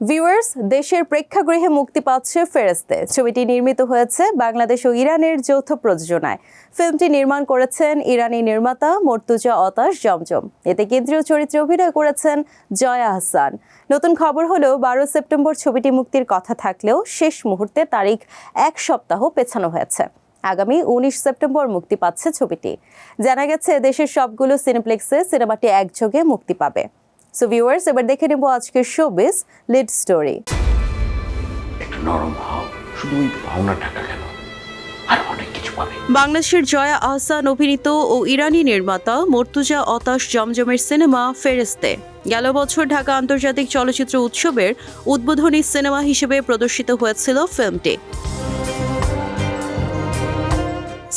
Viewers দেশের প্রেক্ষাগৃহে মুক্তি পাচ্ছে ফেরেস্তে ছবিটি নির্মিত হয়েছে বাংলাদেশ ও ইরানের যৌথ প্রযোজনায়। ফিল্মটি নির্মাণ করেছেন ইরানি নির্মাতা মর্তুজা অতাশ জমজম। এতে কেন্দ্রীয় চরিত্রে অভিনয় করেছেন জয়া আহসান নতুন খবর হলো বারো সেপ্টেম্বর ছবিটি মুক্তির কথা থাকলেও শেষ মুহূর্তে তারিখ এক সপ্তাহ পেছানো হয়েছে। আগামী উনিশ সেপ্টেম্বর মুক্তি পাচ্ছে ছবিটি। জানা গেছে, দেশের সবগুলো সিনেপ্লেক্সে সিনেমাটি একযোগে মুক্তি পাবে। সো ভিউয়ার্স এবার দেখে নেব আজকের শোবিস লিড স্টোরি একটু নরম হও শুধু ওই ভাওনা টাকা কেন? আর অনেক কিছু পাবে। বাংলাদেশের জয়া আহসান অভিনীত ও ইরানি নির্মাতা মর্তুজা অতাশ জমজমের সিনেমা ফেরেস্তে গেল বছর ঢাকা আন্তর্জাতিক চলচ্চিত্র উৎসবের উদ্বোধনী সিনেমা হিসেবে প্রদর্শিত হয়েছিল ফিল্মটি।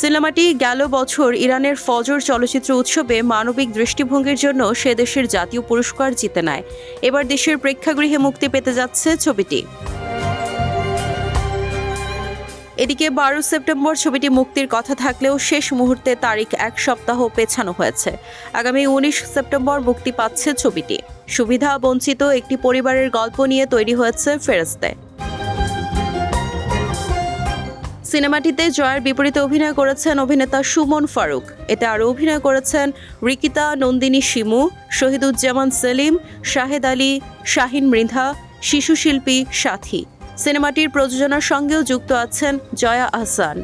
সিনেমাটি গেল বছর ইরানের ফজর চলচ্চিত্র উৎসবে মানবিক দৃষ্টিভঙ্গির জন্য সে দেশের জাতীয় পুরস্কার জিতে নেয়। এবার দেশের প্রেক্ষাগৃহে মুক্তি পেতে যাচ্ছে ছবিটি। এদিকে বারো সেপ্টেম্বর ছবিটি মুক্তির কথা থাকলেও শেষ মুহূর্তে তারিখ এক সপ্তাহ পেছানো হয়েছে। আগামী উনিশ সেপ্টেম্বর মুক্তি পাচ্ছে ছবিটি। সুবিধা, বঞ্চিত একটি পরিবারের গল্প নিয়ে তৈরি হয়েছে ফেরস্তে। সিনেমাটিতে জয়ের বিপরীতে অভিনয় করেছেন অভিনেতা সুমন ফারুক। এতে আরও অভিনয় করেছেন রিকিতা, নন্দিনী শিমু, শহীদুজ্জামান সেলিম, শাহেদ আলী, শাহিন মৃধা শিশু শিল্পী সাথী। সিনেমাটির প্রযোজনার সঙ্গেও যুক্ত আছেন জয়া আহসান।